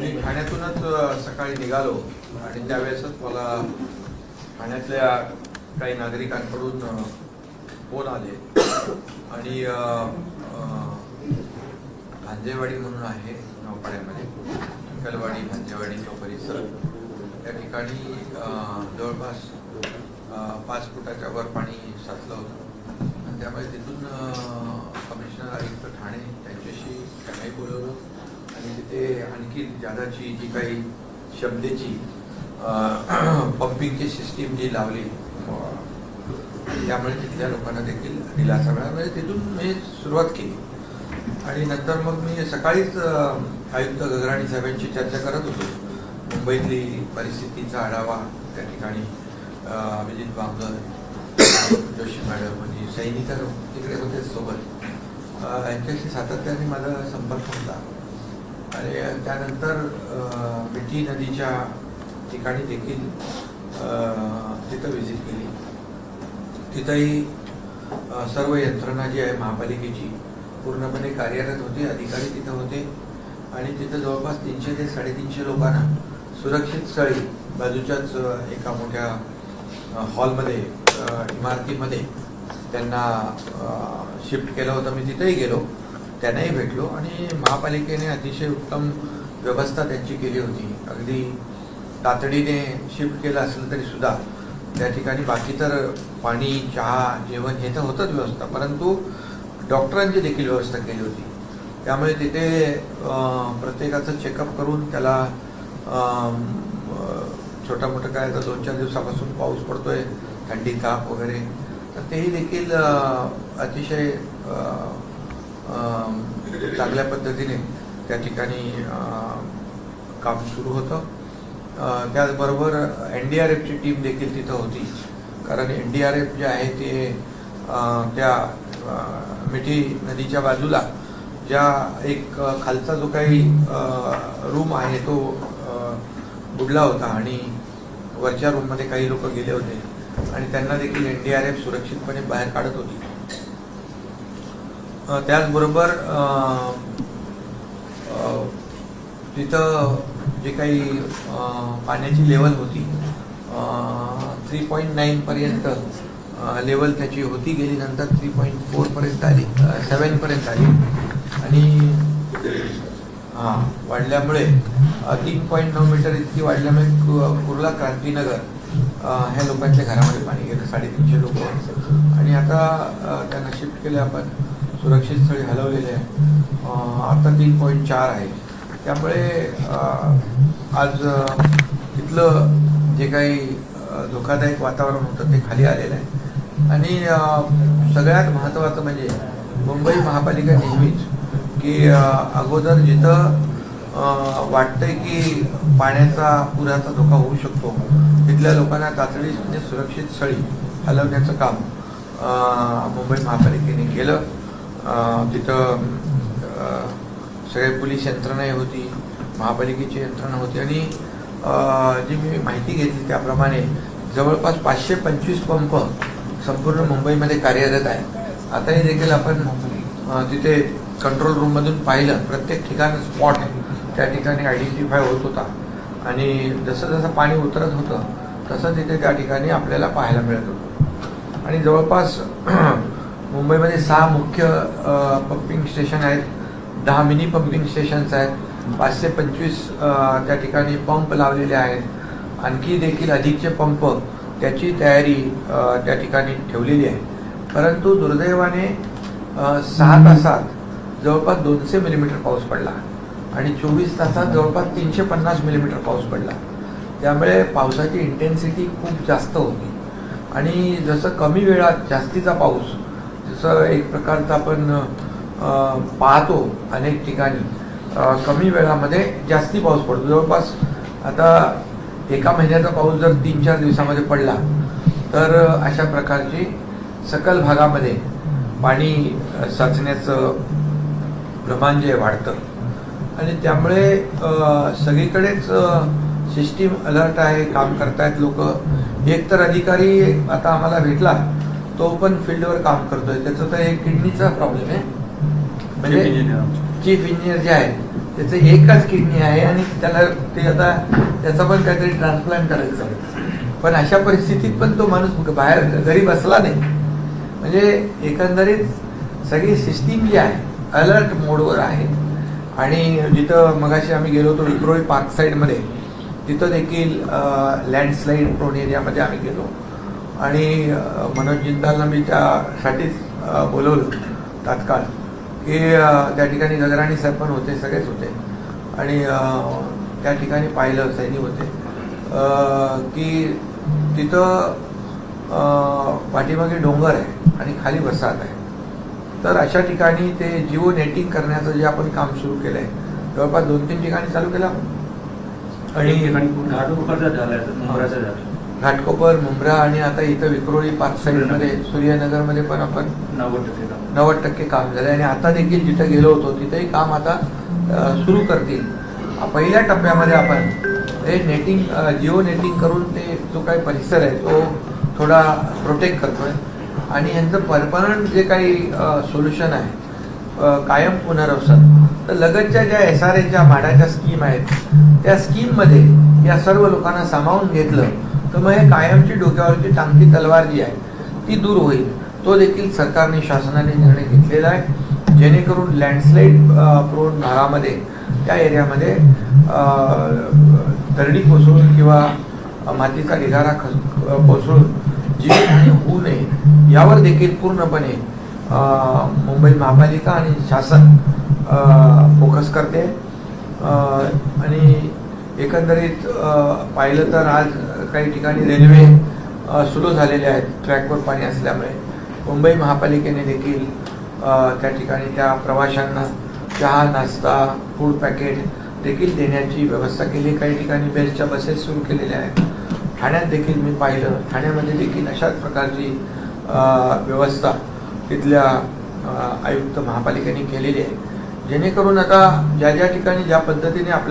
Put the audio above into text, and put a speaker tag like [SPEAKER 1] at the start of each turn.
[SPEAKER 1] मी ठाण्यातूनच सकाळी निघालो. आणि त्यावेळेसच मला ठाण्यातल्या काही नागरिकांकडून फोन आले. आणि भांजेवाडी म्हणून आहे नवपाड्यामध्ये. चिखलवाडी भांजेवाडी तो परिसर. त्या ठिकाणी जवळपास पाच फुटाच्या वर पाणी साचलं होतं. आणि त्यामुळे तिथून कमिशनर आयुक्त ठाणे त्यांच्याशी त्यांनाही बोलवलं आणि तिथे आणखी जादाची जी काही शब्देची पंपिंगची सिस्टीम जी लावली त्यामुळे तिथल्या लोकांना देखील दिलासा मिळाला. म्हणजे तिथून मी सुरुवात केली. आणि नंतर मग मी सकाळीच आयुक्त गगराणी साहेबांशी चर्चा करत होतो. मुंबईतली परिस्थितीचा आढावा त्या ठिकाणी अभिजित बांगर जोशी मॅडम आणि सैनिक तिकडे होते सोबत. यांच्याशी सातत्याने माझा संपर्क होता. आणि त्यानंतर मिठी नदीच्या ठिकाणी देखील तिथं व्हिजिट केली. तिथंही सर्व यंत्रणा जी आहे महापालिकेची पूर्णपणे कार्यरत होती अधिकारी तिथं होते. आणि तिथं जवळपास तीनशे ते साडेतीनशे लोकांना सुरक्षित स्थळी बाजूच्याच एका मोठ्या हॉलमध्ये इमारतीमध्ये त्यांना शिफ्ट केलं होतं. मी तिथेही गेलो. त्यांनाही भेटलो आणि महापालिकेने अतिशय उत्तम व्यवस्था त्यांची केली होती. अगदी तातडीने शिफ्ट केलं असलं तरीसुद्धा त्या ठिकाणी बाकी तर पाणी चहा जेवण हे तर होतंच व्यवस्था. परंतु डॉक्टरांची देखील व्यवस्था केली होती. त्यामुळे तिथे प्रत्येकाचं चेकअप करून त्याला छोटा मोठं काय आता दोन चार दिवसापासून पाऊस पडतोय थंडी ताप वगैरे. तर तेही देखील अतिशय चांगल्या पद्धतीने त्या ठिकाणी काम सुरू होतं. त्याचबरोबर एन डी आर एफची टीम देखील तिथं होती. कारण एन डी आर एफ जे आहे ते त्या मिठी नदीच्या बाजूला ज्या एक खालचा जो काही रूम आहे तो बुडला होता आणि वरच्या रूममध्ये काही लोक गेले होते. आणि त्यांना देखील एन डी आर एफ सुरक्षितपणे बाहेर काढत होती. त्याचबरोबर तिथं जे काही पाण्याची लेवल होती थ्री पॉईंट नाईनपर्यंत लेवल त्याची होती गेली नंतर थ्री पॉईंट फोरपर्यंत आली सेवनपर्यंत आली. आणि हां वाढल्यामुळे तीन पॉईंट नऊ मीटर इतकी वाढल्यामुळे कु- कुर्ला क्रांतीनगर ह्या लोकांच्या घरामध्ये पाणी गेलं साडेतीनशे लोक. आणि आता त्यांना शिफ्ट केले आपण सुरक्षित स्थळी हलवलेले आहे. आता तीन पॉईंट चार आहे. त्यामुळे आज इथलं तिथलं जे काही धोकादायक वातावरण होतं ते खाली आलेलं आहे. आणि सगळ्यात महत्त्वाचं म्हणजे मुंबई महापालिका नेहमीच की अगोदर जिथं वाटतंय की पाण्याचा पुराचा धोका होऊ शकतो तिथल्या लोकांना तातडीने सुरक्षित स्थळी हलवण्याचं काम मुंबई महापालिकेने केलं. तिथं सगळे पोलीस यंत्रणाही होती महापालिकेची यंत्रणा होती आणि जी मी माहिती घेतली त्याप्रमाणे जवळपास पाचशे पंचवीस पंप संपूर्ण मुंबईमध्ये कार्यरत आहे आताही देखील आपण तिथे कंट्रोल रूममधून पाहिलं. प्रत्येक ठिकाण स्पॉट त्या ठिकाणी आयडेंटिफाय होत होता. आणि जसं जसं पाणी उतरत होतं तसं तिथे त्या ठिकाणी आपल्याला पाहायला मिळत होतं. आणि जवळपास मुंबईमध्ये सहा मुख्य पंपिंग स्टेशन आहेत. दहा मिनी पंपिंग स्टेशन्स आहेत. पाचशे पंचवीस त्या ठिकाणी पंप लावलेले आहेत. आणखी देखील अधिकचे पंप त्याची तयारी त्या ठिकाणी ठेवलेली आहे. परंतु दुर्दैवाने सहा तासात जवळपास दोनशे मिलीमीटर पाऊस पडला आणि चोवीस तासात जवळपास तीनशे पन्नास मिलीमीटर पाऊस पडला. त्यामुळे पावसाची इंटेन्सिटी खूप जास्त होती. आणि जसं कमी वेळात जास्तीचा पाऊस जसं एक प्रकारचं आपण पाहतो अनेक ठिकाणी. कमी वेळामध्ये जास्ती पाऊस पडतो. जवळपास आता एका महिन्याचा पाऊस जर तीन चार दिवसामध्ये पडला तर अशा प्रकारची सकल भागामध्ये पाणी साचण्याचं प्रमाण जे वाढतं. आणि त्यामुळे सगळीकडेच सिस्टीम अलर्ट आहे काम करतायत लोक. एक तर अधिकारी आता आम्हाला भेटला तो पण फील्डवर काम करतोय. त्याचं तर एक किडनीचा प्रॉब्लेम आहे. म्हणजे चीफ इंजिनियर जे आहेत त्याचे एकच किडनी आहे आणि त्याला ते आता त्याचा पण काहीतरी ट्रान्सप्लांट करायचं आहे. पण अशा परिस्थितीत पण तो माणूस बाहेर घरी बसला नाही. म्हणजे एकंदरीत सगळी सिस्टीम जी आहे अलर्ट मोडवर आहे. आणि जिथं मगाशी आम्ही गेलो होतो विक्रोळी पार्क साईडमध्ये तिथं देखील लँडस्लाईड प्रोन एरियामध्ये आम्ही गेलो. आणि अ, मी त्यासाठीच बोलवलं तात्काळ. की त्या ठिकाणी गगराणी साहेब पण होते सगळेच होते. आणि त्या ठिकाणी पाहिलं सैनिक होते. की तिथं पाठीमागे डोंगर आहे आणि खाली वसाहत आहे. तर अशा ठिकाणी ते जिओ नेटिंग करण्याचं जे आपण काम सुरू केलं आहे जवळपास दोन तीन ठिकाणी चालू केलं आपण.
[SPEAKER 2] आणि
[SPEAKER 1] घाटकोपर मुंब्रा आणि आता इथं विक्रोळी पार्क साईडमध्ये सूर्यनगरमध्ये पण आपण
[SPEAKER 2] नव्वद टक्के काम.
[SPEAKER 1] नव्वद टक्के काम झालं आणि आता देखील जिथं गेलो होतो तिथेही काम आता सुरू करतील. पहिल्या टप्प्यामध्ये आपण हे नेटिंग जिओ नेटिंग करून ते जो काही परिसर आहे तो थोडा प्रोटेक्ट करतोय. आणि यांचं परमनंट जे काही सोल्युशन आहे कायम पुनर्वसन. तर लगतच्या ज्या एस आर एच्या भाड्याच्या स्कीम आहेत त्या स्कीममध्ये या सर्व लोकांना सामावून घेतलं तर मग हे कायमची डोक्यावरची टांगती तलवार जी आहे ती दूर होईल. तो देखील सरकारने शासनाने निर्णय घेतलेला आहे. जेणेकरून लँडस्लाईड प्रोन भागामध्ये त्या एरियामध्ये दरडी कोसळून किंवा मातीचा ढिगारा खस कोसळून जीवितहानी होऊ नये यावर देखील पूर्णपणे मुंबई महापालिका आणि शासन फोकस करते. आणि एकंदरीत पाहिलं तर आज काही ठिकाणी रेल्वे अ, सुरू झालेले आहेत. ट्रॅकवर पाणी असल्यामुळे. मुंबई महापालिकेने देखील त्या ठिकाणी त्या प्रवाशांना चहा नाश्ता फूड पॅकेट देखील देण्याची व्यवस्था केली. काही ठिकाणी बेस्टच्या बसेस सुरू केलेल्या आहेत. ठाण्यात देखील मी पाहिलं. ठाण्यामध्ये देखील अशाच प्रकारची व्यवस्था तिथल्या आयुक्त महापालिकेने केलेली आहे. जेणेकरून आता ज्या ज्या ठिकाणी ज्या पद्धतीने आपल्या